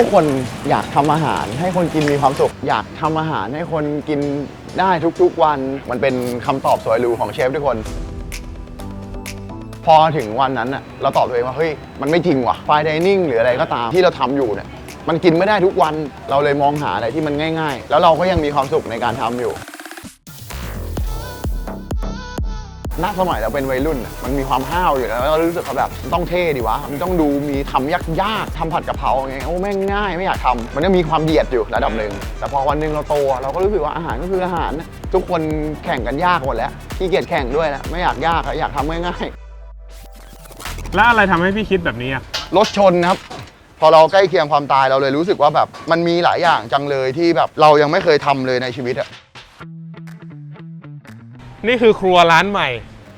ทุกคนอยากทำอาหารให้คนกินมีความสุข อยากทำอาหารให้คนกินได้ทุกๆวัน มันเป็นคำตอบสวยหรูของเชฟทุกคน พอถึงวันนั้นน่ะเราตอบตัวเองว่าเฮ้ยมันไม่จริงว่ะไฟดินิ่งหรืออะไรก็ตามที่เราทำอยู่เนี่ยมันกินไม่ได้ทุกวันเราเลยมองหาอะไรที่มันง่าย ๆ แล้วเราก็ยังมีความสุขในการทำอยู่ ณสมัยเราเป็นวัยรุ่นน่ะมันมีความห้าวอยู่แล้วแล้วเรารู้สึกว่าแบบต้องเท่ดีวะ มันต้องดูมีทำยากๆทำผัดกะเพราไงโอ้แม่งง่ายไม่อยากทำมันก็มีความเดียดอยู่ระดับหนึ่งแต่พอวันหนึ่งเราโตเราก็รู้สึกว่าอาหารก็คืออาหารนะทุกคนแข่งกันยากหมดแล้วขี้เกียจแข่งด้วยแล้วไม่อยากยากอะอยากทำง่ายแล้วอะไรทำให้พี่คิดแบบนี้อะๆรถชนครับ พอเราใกล้เคียงความตายเราเลยรู้สึกว่าแบบ มันมีหลายอย่างจังเลยที่แบบเรายังไม่เคยทำเลยในชีวิตอะ นี่คือครัวร้านใหม่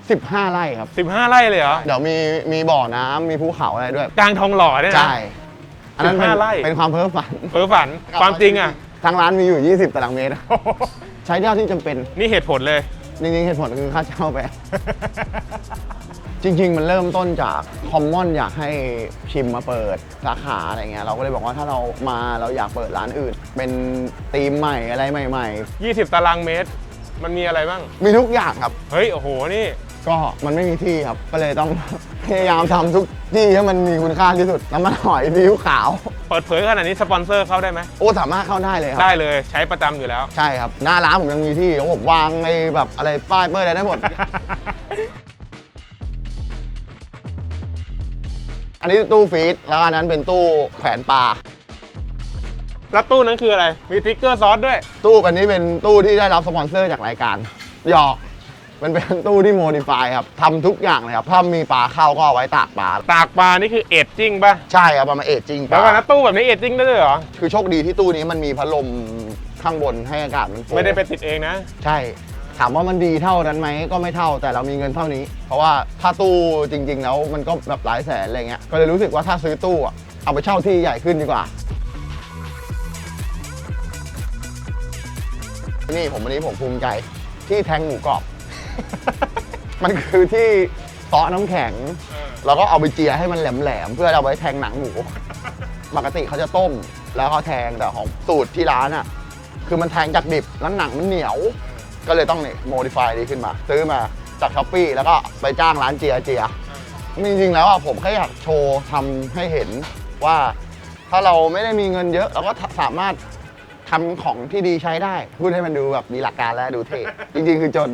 15 ไร่ครับ 15 ไร่เลยเหรอ เดี๋ยวมีมีบ่อน้ำมีภูเขาอะไรด้วย กลางทองหล่อเนี่ยนะ ใช่ อันนั้นเป็น15ไร่ เป็นความเพ้อฝัน เพ้อฝัน ความจริงอะ ทางร้านมีอยู่ 20 ตารางเมตร ใช้เท่าที่จำเป็น นี่เหตุผลเลย จริงๆเหตุผลคือค่าเช่าไป จริง ๆ มันเริ่มต้นจากคอมมอนอยากให้ชิมมาเปิดสาขาอะไรเงี้ยเราก็เลยบอกว่าถ้าเรามาเราอยากเปิดร้านอื่น เป็นธีมใหม่อะไรใหม่ 20 ตารางเมตร มันมีอะไรบ้างๆมีทุกอย่างครับ เฮ้ย โอ้โห นี่ ก็มันไม่มีที่ครับ ก็เลยต้อง พยายามทำทุกที่ให้มันมีคุณค่าที่สุด น้ำมันหอยซีอิ๊วขาว เปิดเผยขนาดนี้สปอนเซอร์เข้าได้ไหม โอ้สามารถเข้าได้เลยครับ ได้เลย ใช้ประจำอยู่แล้ว ใช่ครับ หน้าร้านผมยังมีที่ของผมวางในแบบอะไรป้ายเป้ยอะไรได้หมด อันนี้ตู้ฟีดแล้วอันนั้นเป็นตู้แขวนปลา แล้วตู้นั้นคืออะไร มีติ๊กเกอร์ซอสด้วย ตู้อันนี้เป็นตู้ที่ได้รับสปอนเซอร์จากรายการหยอกมันเป็นตู้ที่โมดิฟายครับทำทุกอย่างเลยครับถ้ามีปลาเข้าก็เอาไว้ตากปลาตากปลานี่คือเอจจิ้งป่ะใช่ครับประมาณเอจจริงปแล้วลากันนะตู้แบบนี้เอจจิ้งได้ด้วยเหรอ คือโชคดีที่ตู้นี้มันมีพัดลมข้างบนให้อากาศมันโฟลว์ไม่ได้ไปติดเองนะ ใช่ ถามว่ามันดีเท่านั้นไหมก็ไม่เท่าแต่เรามีเงินเท่านี้ เพราะว่าถ้าตู้จริง ๆ แล้วมันก็แบบหลายแสนอะไรเงี้ยก็เลยรู้สึกว่าถ้าซื้อตู้อะเอาไปเช่าที่ใหญ่ขึ้นดีกว่า นี่ผมวันนี้ผมภูมิใจที่แทงหมูกรอบ มันคือที่เตาะน้ำแข็ง แล้วก็เอาไปเจียให้มันแหลมๆเพื่อเอาไว้แทงหนังหมู ปกติเขาจะต้มแล้วเขาแทงแต่ของสูตรที่ร้านอะ คือมันแทงจากดิบแล้วหนังมันเหนียว ก็เลยต้องเนี่ยโมดิฟายดีขึ้นมา ซื้อมาจากช้อปปี้แล้วก็ไปจ้างร้านเจียเจียจริงๆแล้วอะผมแค่อยากโชว์ทำให้เห็นว่าถ้าเราไม่ได้มีเงินเยอะเราก็สามารถ ทำของที่ดีใช้ได้ พูดให้มันดูแบบมีหลักการและดูเท่จริงๆ คือจน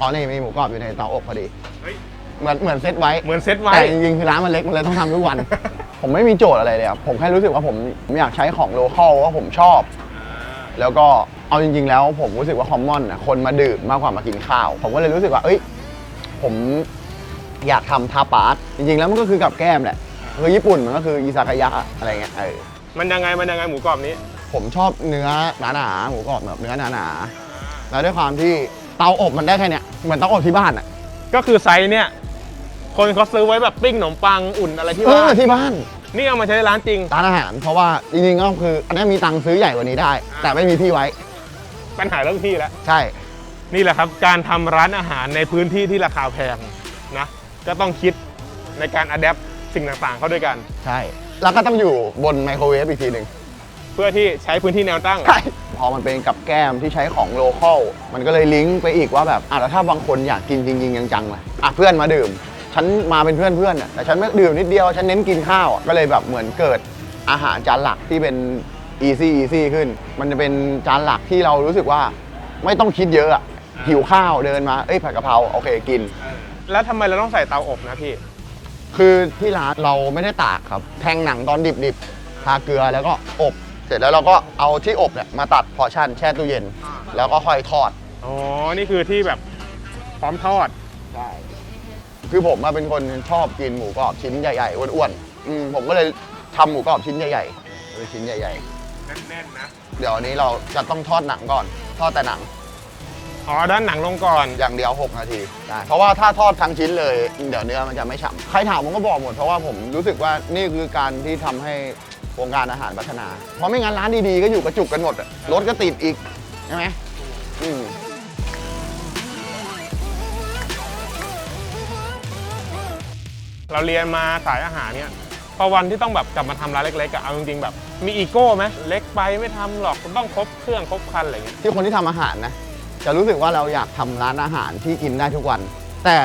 อ๋อนี่มีหมูกรอบอยู่ในเตาอบพอดี เฮ้ย เหมือนเหมือนเซตไว้ เหมือนเซ็ตไว้ แต่จริงๆคือร้านมันเล็กมันเลยต้องทำทุกวัน ผมไม่มีโจทย์อะไรเลยครับผมแค่รู้สึกว่าผมผมอยากใช้ของโลคอลว่าผมชอบ แล้วก็เอาจริง ๆ แล้วผมรู้สึกว่าคอมมอนอะคนมาดื่มมากกว่ามากินข้าว ผมก็เลยรู้สึกว่า เอ้ย ผม อยากทำทาปาสจริงๆแล้วมันก็คือกับแก้มแหละคือญี่ปุ่นมันก็คืออิซากายะอะไรเงี้ยเออมันยังไงมันยังไงหมูกรอบนี้ ผมชอบเนื้อหนาๆหมูกรอบแบบเนื้อหนาๆแล้วด้วยความที่เตาอบมันได้แค่เนี้ยเหมือนเตาอบที่บ้านอะก็คือไซส์เนี่ย คนเขาซื้อไว้แบบปิ้งขนมปังอุ่นอะไรที่เอว่าอที่บ้านนี่เอามาใช้ในร้านจริง ร้านอาหาร เพราะว่าจริงๆก็คืออันนี้มีตังค์ซื้อใหญ่กว่านี้ได้ แต่ไม่มีที่ไว้ปัญหาเรื่องที่แล้ว ใช่ นี่แหละครับ การทำร้านอาหารในพื้นที่ที่ราคาแพงนะ ก็ต้องคิดในการอัดแอปสิ่งต่างๆ เข้าด้วยกัน ใช่ แล้วก็ต้องอยู่บนไมโครเวฟอีกทีหนึ่งเพื่อที่ใช้พื้นที่แนวตั้ง ใช่พอมันเป็นกับแก้มที่ใช้ของโลคอลมันก็เลยลิงก์ไปอีกว่าแบบอะแล้วถ้าบางคนอยากกินจริงๆจังๆล่ะอะเพื่อนมาดื่ม ฉันมาเป็นเพื่อนเพื่อนอะแต่ฉันไม่ดื่มนิดเดียวฉันเน้นกินข้าวอะก็เลยแบบเหมือนเกิดอาหารจานหลักที่เป็น easy easy ขึ้น มันจะเป็นจานหลักที่เรารู้สึกว่าไม่ต้องคิดเยอะอะหิวข้าวเดินมา เอ้ยผัดกะเพราโอเคกิน แล้วทำไมเราต้องใส่เตาอบนะพี่ คือที่ร้านเราไม่ได้ตากครับ แทงหนังตอนดิบๆ ทาเกลือแล้วก็อบ เสร็จแล้วเราก็เอาที่อบเนี่ยมาตัดพอร์ชั่นแช่ตู้เย็น แล้วก็ค่อยทอด อ๋อ นี่คือที่แบบพร้อมทอด ใช่ คือผมมาเป็นคนชอบกินหมูกรอบชิ้นใหญ่ๆ อ้วนๆอืมผมก็เลยทำหมูกรอบชิ้นใหญ่ๆเป็นชิ้นใหญ่แน่นๆนะ ๆ เดี๋ยวอันนี้เราจะต้องทอดหนังก่อน ทอดแต่หนัง อ๋อด้านหนังลงก่อน อย่างเดียว 6 นาที ได้ เพราะว่าถ้าทอดทั้งชิ้นเลย เดี๋ยวเนื้อมันจะไม่ฉ่ำใครถามผมก็บอกหมด เพราะว่าผมรู้สึกว่านี่คือการที่ทำให้วงการอาหารพัฒนา เพราะไม่งั้นร้านดีๆ ก็อยู่กระจุกกันหมดอะรถก็ติดอีก ใช่ไหมอืมเราเรียนมาสายอาหารเนี่ยพอวันที่ต้องแบบกลับมาทำร้านเล็กๆอะเอาจริงๆแบบมีอีโก้ไหมเล็กไปไม่ทำหรอกต้องครบเครื่องครบครันอะไรเงี้ยที่คนที่ทำอาหารนะ จะรู้สึกว่าเราอยากทำร้านอาหารที่กินได้ทุกวัน แต่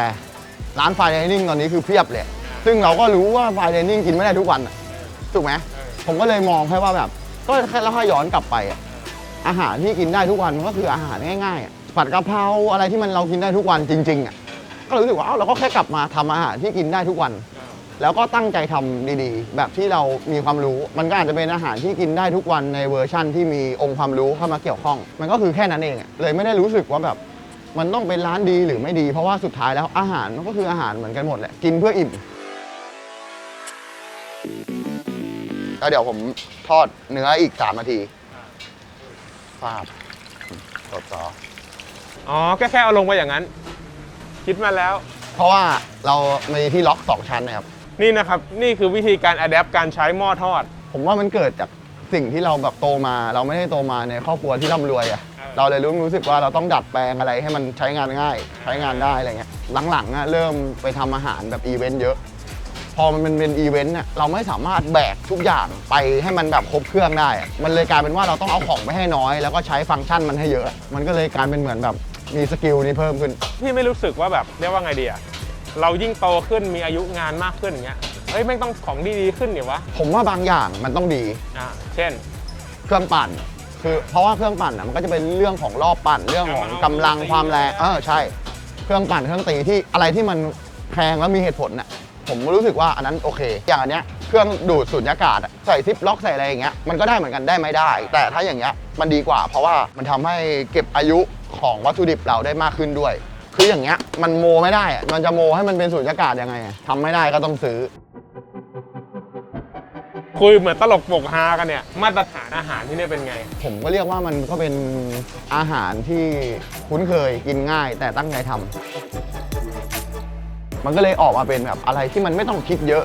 ร้านไฟเดนิ่งตอนนี้คือเพียบเลย ซึ่งเราก็รู้ว่าไฟเดนิ่งกินไม่ได้ทุกวันถูกไหมผมก็เลยมองแค่ว่าแบบ ก็แค่เราให้ย้อนกลับไป อาหารที่กินได้ทุกวันมันก็คืออาหารง่ายๆผัดกะเพราอะไรที่มันเรากินได้ทุกวันจริงๆอะก็รู้สึกว่าเอ้าเราก็แค่กลับมาทำอาหารที่กินได้ทุกวัน แล้วก็ตั้งใจทำดีๆ แบบที่เรามีความรู้ มันก็อาจจะเป็นอาหารที่กินได้ทุกวันในเวอร์ชั่นที่มีองค์ความรู้เข้ามาเกี่ยวข้อง มันก็คือแค่นั้นเองอะเลยไม่ได้รู้สึกว่าแบบมันต้องเป็นร้านดีหรือไม่ดี เพราะว่าสุดท้ายแล้วอาหารมันก็คืออาหารเหมือนกันหมดแหละกินเพื่ออิ่มแล้วเดี๋ยวผมทอดเนื้ออีก3นาทีฟาบตดต่ออ๋อแค่แค่เอาลงไปอย่างนั้น คิดมาแล้ว เพราะว่าเรามีที่ล็อก2ชั้นนะครับ นี่นะครับ นี่คือวิธีการอัดแอปการใช้หม้อทอด ผมว่ามันเกิดจากสิ่งที่เราแบบโตมา เราไม่ได้โตมาในครอบครัวที่ร่ำรวยอะเออเราเลยรู้รู้สึกว่าเราต้องดัดแปลงอะไรให้มันใช้งานง่าย ใช้งานได้อะไรเงี้ยหลังๆอะเริ่มไปทำอาหารแบบอีเวนต์เยอะ พอมันเป็นเป็นอีเวนต์เนี่ยเราไม่สามารถแบกทุกอย่างไปให้มันแบบครบเครื่องได้อะมันเลยกลายเป็นว่าเราต้องเอาของไปให้น้อย แล้วก็ใช้ฟังก์ชันมันให้เยอะ มันก็เลยกลายเป็นเหมือนแบบมีสกิลนี้เพิ่มขึ้นพี่ไม่รู้สึกว่าแบบเรียกว่าไงดีอะ เรายิ่งโตขึ้นมีอายุงานมากขึ้นอย่างเงี้ยเฮ้ยแม่งต้องของดีๆขึ้นเนี่ยวะผมว่าบางอย่างมันต้องดีอ่าเช่น เครื่องปั่น คือเพราะว่าเครื่องปั่นอะมันก็จะเป็นเรื่องของรอบปั่นเรื่องของกำลังความแรงเออใช่ เครื่องปั่นเครื่องตีที่อะไรที่มันแพงแล้วมีเหตุผลน่ะผมรู้สึกว่าอันนั้นโอเค อย่างอันเนี้ยเครื่องดูดสูญญากาศอะใส่ซิปล็อกใส่อะไรอย่างเงี้ยมันก็ได้เหมือนกันได้ไม่ได้ แต่ถ้าอย่างเงี้ยมันดีกว่า เพราะว่ามันทำให้เก็บอายุของวัตถุดิบเราได้มากขึ้นด้วย คืออย่างเงี้ยมันโมไม่ได้อะมันจะโมให้มันเป็นสูญญากาศยังไงอะทำไม่ได้ก็ต้องซื้อ คุยเหมือนตลกปกฮากันเนี่ย มาตรฐานอาหารที่เนี่ยเป็นไง ผมก็เรียกว่ามันก็เป็นอาหารที่คุ้นเคยกินง่ายแต่ตั้งใจทำมันก็เลยออกมาเป็นแบบอะไรที่มันไม่ต้องคิดเยอะ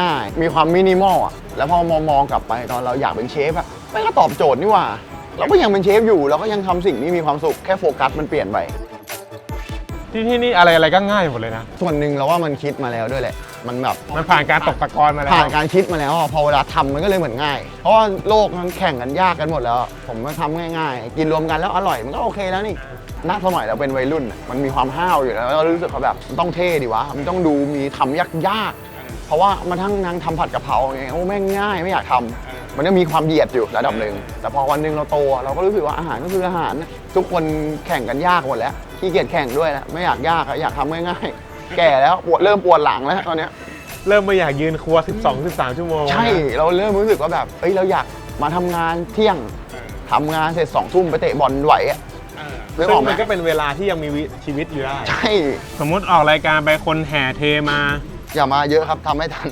ง่ายๆ มีความมินิมอลอะแล้วพอมองมองกลับไปตอนเราอยากเป็นเชฟอะมันก็ตอบโจทย์นี่หว่า เราก็ยังเป็นเชฟอยู่เราก็ยังทำสิ่งที่มีความสุขแค่โฟกัสมันเปลี่ยนไป ที่ที่นี่อะไรอะไรก็ง่ายหมดเลยนะ ส่วนหนึ่งเราว่ามันคิดมาแล้วด้วยแหละ มันแบบมันผ่านการตกตะกอนมาแล้วผ่านการคิดมาแล้วอะพอเวลาทำมันก็เลยเหมือนง่าย เพราะว่าโลกมันแข่งกันยากกันหมดแล้วอะผมมาทำง่ายๆ กินรวมกันแล้วอร่อยมันก็โอเคแล้วนี่ณสมัยเราเป็นวัยรุ่นอะมันมีความห้าวอยู่แล้วแล้วเรารู้สึกว่าแบบมันต้องเท่ดิวะมันต้องดูมีทำยากๆ เพราะว่ามาทั้งนางทำผัดกะเพราไงโอ้แม่งง่ายไม่อยากทำ มันก็มีความเหยียดอยู่ระดับหนึ่งแต่พอวันหนึ่งเราโตอะเราก็รู้สึกว่าอาหารก็คืออาหารนะทุกคนแข่งกันยากหมดแล้วขี้เกียจแข่งด้วยนะไม่อยากยากอะอยากทำง่ายๆแก่แล้วปวดเริ่มปวดหลังแล้วตอนเนี้ยเริ่มไม่อยากยืนครัว 12 13 ชั่วโมงใช่เราเริ่มรู้สึกว่าแบบเอ้ยเราอยากมาทำงานเที่ยงทำงานเสร็จสองทุ่มไปเตะบอลไหวอะ นึกอซึ่องกไหม มันก็เป็นเวลาที่ยังมีวิชีวิตอยู่ได้ ใช่ สมมุติออกรายการไปคนแห่เทมา อย่ามาเยอะครับทำไม่ทัน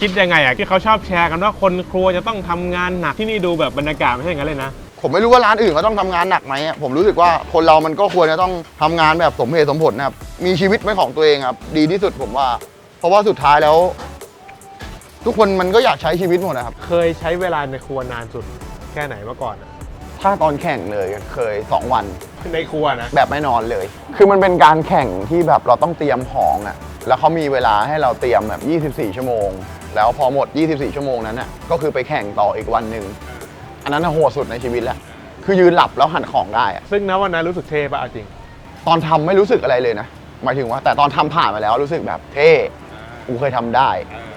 คิดยังไงอะที่เขาชอบแชร์กันว่าคนครัวจะต้องทำงานหนักที่นี่ดูแบบบรรยากาศไม่ใช่อย่างนั้นเลยนะ ผมไม่รู้ว่าร้านอื่นเขาต้องทำงานหนักไหมอะผมรู้สึกว่าคนเรามันก็ควรจะต้องทำงานแบบสมเหตุสมผลนะครับ มีชีวิตเป็นของตัวเองครับ ดีที่สุดผมว่า เพราะว่าสุดท้ายแล้ว ทุกคนมันก็อยากใช้ชีวิตหมดนะครับ เคยใช้เวลาในครัวนานสุดแค่ไหนเมื่อก่อนอะถ้าตอนแข่งเลยเคยสองวัน ในครัวนะ แบบไม่นอนเลย คือมันเป็นการแข่งที่แบบเราต้องเตรียมของอะ่ะ แล้วเขามีเวลาให้เราเตรียมแบบ 24 ชั่วโมง แล้วพอหมด 24 ชั่วโมงนั้นน่ะก็คือไปแข่งต่ออีกวันหนึ่งอันนั้นน่ะโหดสุดในชีวิตแล้วคือยืนหลับแล้วหั่นของได้อะซึ่งนะวันนั้นรู้สึกเท่ปะเอาจริง ตอนทำไม่รู้สึกอะไรเลยนะหมายถึงว่าแต่ตอนทำผ่านมาแล้วรู้สึกแบบเท่กูเคยทำได้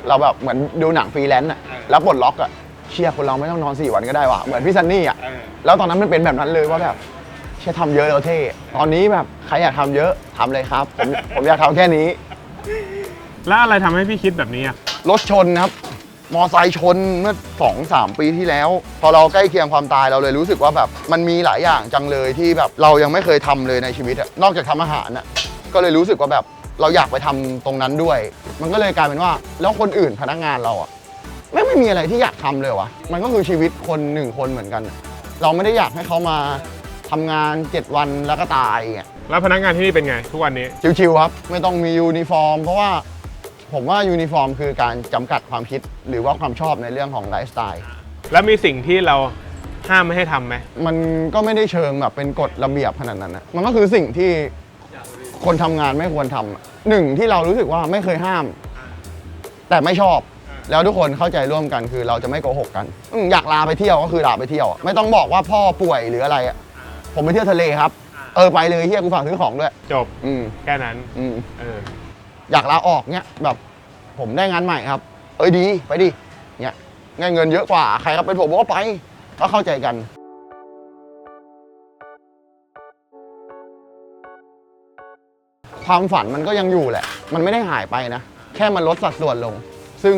เราแบบเหมือนดูหนังฟรีแลนซ์อะแล้วปลดล็อกอะเชียร์คนเราไม่ต้องนอน4วันก็ได้ว่ะเหมือนพี่ซันนี่อะแล้วตอนนั้นมันเป็นแบบนั้นเลยว่าแบบเชื่อทำเยอะแล้วเท่ ตอนนี้แบบใครอยากทำเยอะทำเลยครับ ผม ผมอยากทำแค่นี้ แล้วอะไรทำให้พี่คิดแบบนี้อะ รถชนครับ มอไซค์ชนเมื่อสองสามปีที่แล้ว พอเราใกล้เคียงความตายเราเลยรู้สึกว่าแบบมันมีหลายอย่างจังเลยที่แบบเรายังไม่เคยทำเลยในชีวิตอะนอกจากทำอาหารอะก็เลยรู้สึกว่าแบบเราอยากไปทำตรงนั้นด้วย มันก็เลยกลายเป็นว่า แล้วคนอื่นพนักงานเราอะไม่งไม่มีอะไรที่อยากทำเลยวะมันก็คือชีวิตคนหนึ่งคนเหมือนกัน เราไม่ได้อยากให้เขามาทำงาน 7 วันแล้วก็ตายอย่างเงี้ยแล้วพนักงานที่นี่เป็นไง ทุกวันนี้ ชิวๆครับ ไม่ต้องมียูนิฟอร์ม เพราะว่า ผมว่ายูนิฟอร์มคือการจำกัดความคิดหรือว่าความชอบในเรื่องของไลฟ์สไตล์แล้วมีสิ่งที่เราห้ามไม่ให้ทำไหมมันก็ไม่ได้เชิงแบบเป็นกฎระเบียบขนาดนั้นนะมันก็คือสิ่งที่คนทำงานไม่ควรทำอะหนึ่งที่เรารู้สึกว่าไม่เคยห้าม แต่ไม่ชอบ แล้วทุกคนเข้าใจร่วมกันคือเราจะไม่โกหกกันอืมอยากลาไปเที่ยวก็คือลาไปเที่ยวอะไม่ต้องบอกว่าพ่อป่วยหรืออะไรอะผมไปเที่ยวทะเลครับ เออไปเลยเฮียกูฝากซื้อของด้วย จบอืม แค่นั้น อืม เออ อยากลาออกเนี่ยแบบผมได้งานใหม่ครับ เอ้ยดีไปดิเนี่ยเงินเงินเยอะกว่าใครครับเป็นผมก็ไปก็เข้าใจกันความฝันมันก็ยังอยู่แหละ มันไม่ได้หายไปนะ แค่มันลดสัดส่วนลง ซึ่ง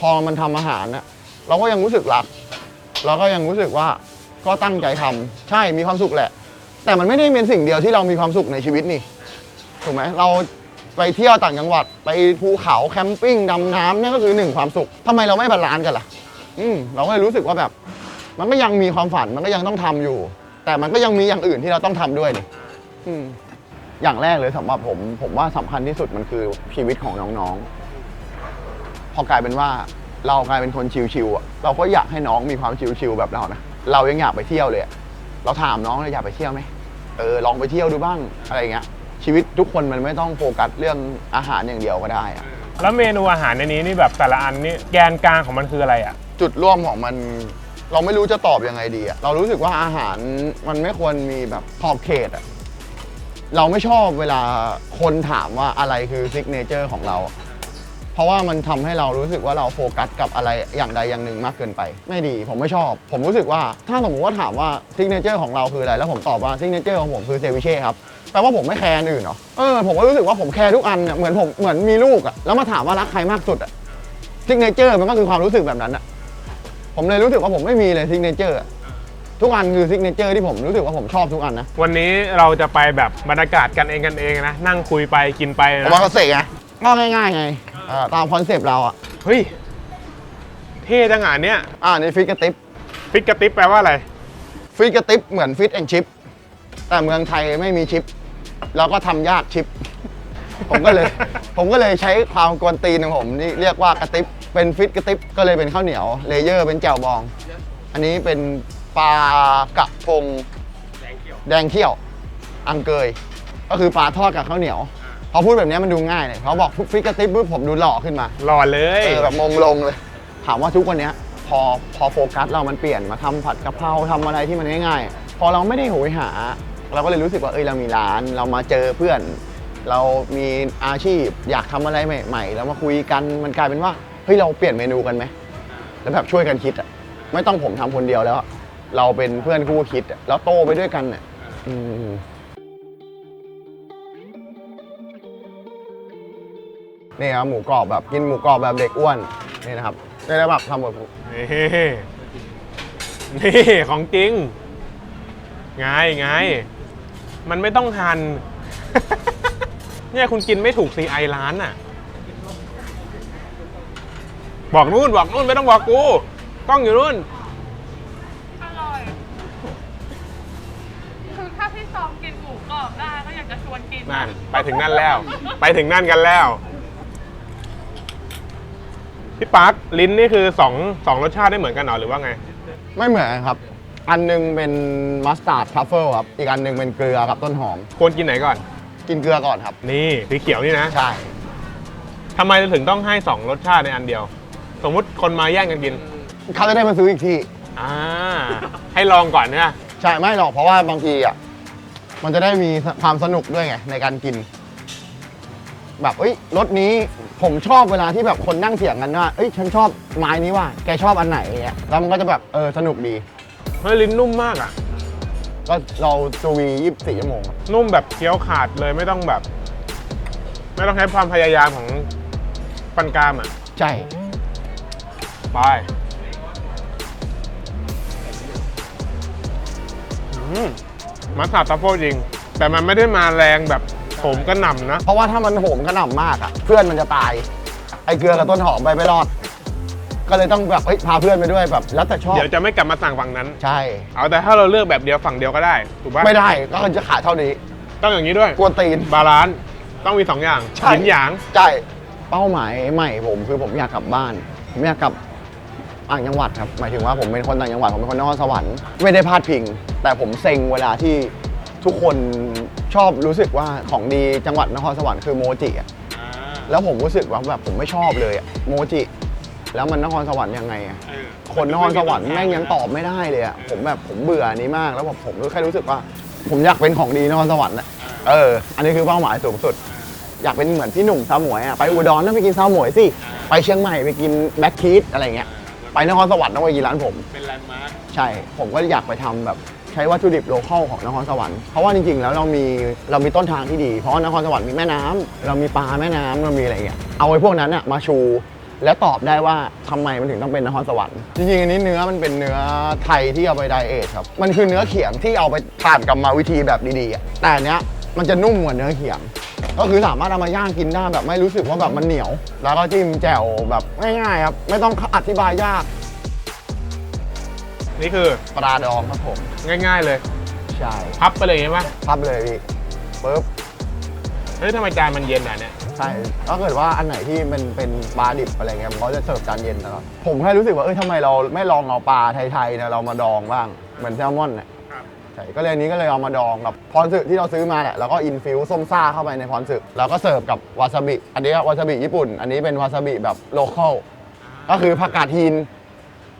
พอมันทำอาหารนะเราก็ยังรู้สึกรัก เราก็ยังรู้สึกว่าก็ตั้งใจทำใช่มีความสุขแหละ แต่มันไม่ได้เป็นสิ่งเดียวที่เรามีความสุขในชีวิตนี่ ถูกไหมเรา ไปเที่ยวต่างจังหวัด ไปภูเขาแคมปิ้งดำน้ำเนี่ยก็คือหนึ่งความสุขทำไมเราไม่บาลานซ์กันล่ะ อืมเราก็เลยรู้สึกว่าแบบ มันก็ยังมีความฝันมันก็ยังต้องทำอยู่ แต่มันก็ยังมีอย่างอื่นที่เราต้องทำด้วยนี่อืมอย่างแรกเลยสำหรับผม ผมว่าสำคัญที่สุดมันคือชีวิตของน้องๆ พอกลายเป็นว่าเรากลายเป็นคนชิวๆอะเราก็อยากให้น้องมีความชิวๆแบบเรานะเรายังอยากไปเที่ยวเลยอะเราถามน้องเลยอยากไปเที่ยวไหมเออลองไปเที่ยวดูบ้างอะไรอย่างเงี้ย ชีวิตทุกคนมันไม่ต้องโฟกัสเรื่องอาหารอย่างเดียวก็ได้อะแล้วเมนูอาหารในนี้นี่แบบแต่ละอันนี่แกนกลางของมันคืออะไรอะ จุดร่วมของมันเราไม่รู้จะตอบยังไงดีอะเรารู้สึกว่าอาหารมันไม่ควรมีแบบขอบเขตอะเราไม่ชอบเวลาคนถามว่าอะไรคือซิกเนเจอร์ของเรา เพราะว่ามันทำให้เรารู้สึกว่าเราโฟกัสกับอะไรอย่างใดอย่างหนึ่งมากเกินไป ไม่ดีผมไม่ชอบ ผมรู้สึกว่าถ้าสมมติว่าถามว่าซิกเนเจอร์ของเราคืออะไรแล้วผมตอบว่าซิกเนเจอร์ของผมคือเซวิเช่ครับแปลว่าผมไม่แคร์อันอื่นเหรอเออผมก็รู้สึกว่าผมแคร์ทุกอันเนี่ยเหมือนผมเหมือนมีลูกอะแล้วมาถามว่ารักใครมากสุดอะซิกเนเจอร์มันก็คือความรู้สึกแบบนั้นอะผมเลยรู้สึกว่าผมไม่มีเลยซิกเนเจอร์ทุกอันคือซิกเนเจอร์ที่ผมรู้สึกว่าผมชอบทุกอันนะ วันนี้เราจะไปแบบบรรยากาศกันเองกันเองนะ นั่งคุยไปกินไปผมนะว่าเขาเสกไงก็ง่ายๆไง เอ่อตามคอนเซปต์เราอะเฮ้ย เท่จังอะเนี่ยอ่าในฟิกกระติบฟิกกระติบแปลว่าอะไร ฟิกกระติบเหมือนฟิตแอนชิป แต่เมืองไทยไม่มีชิป เราก็ทำยากชิป ผมก็เลย ผมก็เลยใช้ความกวนตีนของผมนี่เรียกว่ากระติบเป็นฟิตกระติบก็เลยเป็นข้าวเหนียวเลเยอร์เป็นแจ่วบอง อันนี้เป็นปลากระพงแดงเขี้ยว อังเกย ก็คือปลาทอดกับข้าวเหนียว พอพูดแบบนี้มันดูง่ายเลยพอบอกฟิกกระติบปุ๊บผมดูหล่อขึ้นมาหล่อเลยเออแบบมงลงเลย ถามว่าทุกวันเนี้ยพอพอโฟกัสเรามันเปลี่ยนมาทำผัดกะเพราทำอะไรที่มันง่ายๆ พอเราไม่ได้โหยหา เราก็เลยรู้สึกว่าเอยเรามีร้าน เรามาเจอเพื่อน เรามีอาชีพอยากทำอะไรใหม่ๆแล้วมาคุยกันมันกลายเป็นว่าเฮ้ยเราเปลี่ยนเมนูกันไหมแล้วแบบช่วยกันคิดอะไม่ต้องผมทำคนเดียวแล้วอะเราเป็นเพื่อนคู่คิดอะแล้วโตไปด้วยกันอะ นี่ครับหมูกรอบแบบกินหมูกรอบแบบเด็กอ้วนนี่นะครับได้แล้วแบบทำแบบนี่นี่ของจริงไงไงมันไม่ต้องทันเนี่ยคุณกินไม่ถูกซีไอร้านอะ บอกนู่นบอกนู่นไม่ต้องบอกกูกล้องอยู่นู่นอร่อยคือถ้าพี่ซอมกินหมูกรอบได้ก็อยากจะชวนกินนั่นไปถึงนั่นแล้ว ไปถึงนั่นกันแล้ว พี่ปาร์คลิ้นนี่คือสองสองรสชาติได้เหมือนกันเหรอหรือว่าไง ไม่เหมือนกันครับ อันหนึงเป็นมัสตาร์ดทรัฟเฟิลครับ อีกอันหนึงเป็นเกลือกับต้นหอม ควรกินไหนก่อน กินเกลือก่อนครับ นี่สีเขียวนี่นะใช่ ทำไมเราถึงต้องให้สองรสชาติในอันเดียว สมมุติคนมาแย่งกันกินเขาจะได้มาซื้ออีกที่ อ่าให้ลองก่อนนะ ใช่ไม่หรอกเพราะว่าบางทีอะมันจะได้มีความสนุกด้วยไงในการกิน แบบเอ้ยรสนี้ ผมชอบเวลาที่แบบคนนั่งเถียงกันว่าเอ้ยฉันชอบไม้นี้ว่ะแกชอบอันไหนอย่างเงี้ยแล้วมันก็จะแบบเออสนุกดี เฮ้ยลิ้นนุ่มมากอะ ก็เราจูวี24ชั่วโมงครับนุ่มแบบเคี้ยวขาดเลยไม่ต้องแบบ ไม่ต้องใช้ความพยายามของปันกรามอะ ใช่ ไปอืมมัสตาร์ดทัฟเฟิลจริง แต่มันไม่ได้มาแรงแบบ โผมกระหน่ำนะ เพราะว่าถ้ามันโหมกระหน่ำมากอะ เพื่อนมันจะตาย ไอ้เกลือกับต้นหอมไปไม่รอด ก็เลยต้องแบบเฮ้ยพาเพื่อนไปด้วยแบบแล้วแต่ชอบเดี๋ยวจะไม่กลับมาสั่งฝั่งนั้น ใช่ เอาแต่ถ้าเราเลือกแบบเดียวฝั่งเดียวก็ได้ถูกปะไม่ได้ก็จะขายเท่านี้ ต้องอย่างนี้ด้วยกวนตีน บาลานซ์ต้องมีสองอย่างใช่ หยินหยาง ใช่เป้าหมายใหม่ผมคือผมอยากกลับบ้าน ผมอยากกลับต่างจังหวัดครับ หมายถึงว่าผมเป็นคนต่างจังหวัดผมเป็นคนนครสวรรค์ไม่ได้พลาดพิง แต่ผมเซ็งเวลาที่ ทุกคนชอบรู้สึกว่าของดีจังหวัดนครสวรรค์คือโมจิอะแล้วผมรู้สึกว่าแบบผมไม่ชอบเลยอะโมจิ แล้วมันนครสวรรค์ยังไงอะคนนครสวรรค์แม่งยังตอบไม่ได้เลยอะผมแบบผมเบื่ออันนี้มาก แล้วแบบผมแค่รู้สึกว่า ผมอยากเป็นของดีนครสวรรค์อะเออ อันนี้คือเป้าหมายสูงสุด อยากเป็นเหมือนพี่หนุ่มซาหมวยอะไปอุดรต้องไปกินซาหมวยสิ ไปเชียงใหม่ไปกินแบ็คคีดอะไรเงี้ย ไปนครสวรรค์ต้องไปกินร้านผม เป็นแลนด์มาร์คใช่ ผมก็อยากไปทำแบบ ใช้วัตถุดิบโลคอลของนครสวรรค์เพราะว่าจริงๆ แล้วเรามีเรามีต้นทางที่ดี เพราะว่านครสวรรค์มีแม่น้ำเรามีปลาแม่น้ำเรามีอะไรอย่างเงี้ยเอาไอ้พวกนั้นอะมาชู แล้วตอบได้ว่าทำไมมันถึงต้องเป็นนครสวรรค์จริงๆอันนี้เนื้อมันเป็นเนื้อไทยที่เอาไปไดเอทครับมันคือเนื้อเขียงที่เอาไปผ่านกรรมวิธีแบบดีๆอะแต่อันเนี้ยมันจะนุ่มกว่าเนื้อเขียง ก็คือสามารถเอามาย่างกินได้แบบไม่รู้สึกว่าแบบมันเหนียว แล้วก็จิ้มแจ่วแบบง่ายๆครับไม่ต้องอธิบายยาก นี่คือปลาดองครับผม ง่าย ๆเลย ใช่พับไปเลยใช่ไหมพับเลยพี่ปุ๊บเฮ้ยทำไมจานมันเย็นอะเนี่ย ใช่ถ้าเกิดว่าอันไหนที่มันเป็นปลาดิบอะไรเงี้ยมันก็จะเสิร์ฟจานเย็นตลอดผมแค่รู้สึกว่าเอ้ยทำไมเราไม่ลองเอาปลาไทยๆเนี่ยเรามาดองบ้างเหมือนแซลมอนเนี่ยครับใช่ก็เลยอันนี้ก็เลยเอามาดองกับพรสึที่เราซื้อมาแหละแล้วก็อินฟิวส้มซ่าเข้าไปในพรสึแล้วก็เสิร์ฟกับวาซาบิ อันนี้วาซาบิญี่ปุ่น อันนี้เป็นวาซาบิแบบโลคอลก็คือผักกาดหิน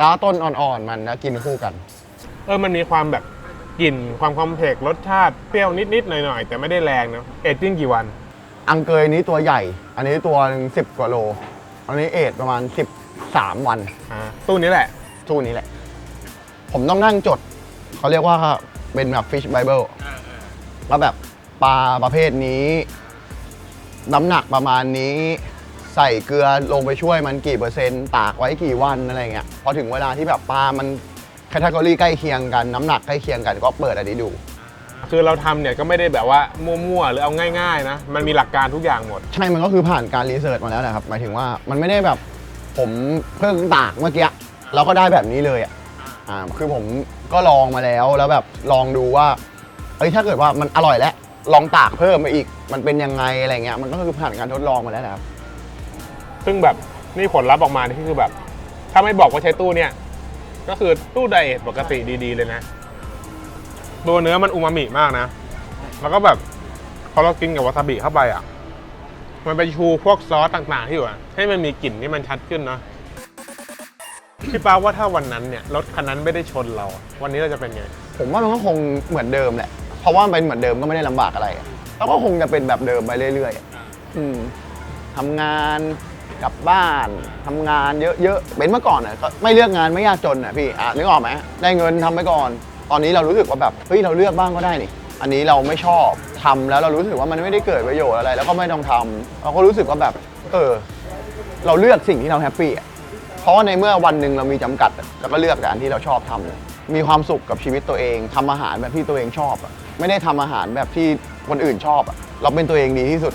แล้วต้นอ่อนๆมันแล้วกินคู่กัน เออ มันมีความแบบกลิ่นความคอมเพล็กซ์รสชาติเปรี้ยวนิดๆหน่อยๆ แต่ไม่ได้แรงนะเอจจิ้งกี่วัน อังเกยนี้ตัวใหญ่ อันนี้ตัวหนึ่งสิบกว่าโล อันนี้เอทประมาณ13วันอ่าตู้นี้แหละตู้นี้แหละ ผมต้องนั่งจด เขาเรียกว่าเป็นแบบ fish bible ว่าแบบปลาประเภทนี้ น้ำหนักประมาณนี้ ใส่เกลือลงไปช่วยมันกี่เปอร์เซ็นต์ตากไว้กี่วันอะไรเงี้ยพอถึงเวลาที่แบบปลามันแคตตากรีใกล้เคียงกันน้ำหนักใกล้เคียงกันก็เปิดอันนี้ดู คือเราทำเนี่ยก็ไม่ได้แบบว่ามั่วๆหรือเอาง่ายๆนะมันมีหลักการทุกอย่างหมด ใช่ มันก็คือผ่านการรีเสิร์ชมาแล้วนะครับ หมายถึงว่ามันไม่ได้แบบผมเพิ่งตากเมื่อกี้แล้วก็ได้แบบนี้เลยอะอ่าคือผมก็ลองมาแล้วแล้วแบบลองดูว่าเอ้ยถ้าเกิดว่ามันอร่อยแล้วลองตากเพิ่มมาอีกมันเป็นยังไงอะไรเงี้ยมันก็คือผ่านการทดลองมาแล้วนะครับ ซึ่งแบบนี่ผลลัพธ์ออกมานี่คือแบบ ถ้าไม่บอกว่าใช้ตู้เนี่ย ก็คือตู้ไดเอทปกติดีๆเลยนะ ตัวเนื้อมันอูมามิมากนะ แล้วก็แบบพอเรากินกับวาซาบิเข้าไปอะ มันไปชูพวกซอสต่างๆที่อยู่อะให้มันมีกลิ่นที่มันชัดขึ้นเนาะพี่ป้าว่าถ้าวันนั้นเนี่ยรถคันนั้นไม่ได้ชนเราอะวันนี้เราจะเป็นไง ผมว่ามันก็คงเหมือนเดิมแหละ เพราะว่ามันเป็นเหมือนเดิมก็ไม่ได้ลำบากอะไรอะแล้วก็คงจะเป็นแบบเดิมไปเรื่อยๆอะอืมทำงาน กลับบ้านทำงานเยอะๆเป็นเมื่อก่อนอะก็ไม่เลือกงานไม่ยากจนอะพี่อะนึกออกไหมได้เงินทำไปก่อน ตอนนี้เรารู้สึกว่าแบบเฮ้ยเราเลือกบ้างก็ได้นี่ อันนี้เราไม่ชอบทำแล้วเรารู้สึกว่ามันไม่ได้เกิดประโยชน์อะไร แล้วก็ไม่ต้องทำเราก็รู้สึกว่าแบบเออ เราเลือกสิ่งที่เราแฮปปี้อะเพราะว่าในเมื่อวันหนึ่งเรามีจำกัดอะเราก็เลือกแต่อันที่เราชอบทำมีความสุขกับชีวิตตัวเองทำอาหารแบบที่ตัวเองชอบอะไม่ได้ทำอาหารแบบที่คนอื่นชอบอะเราเป็นตัวเองดีที่สุด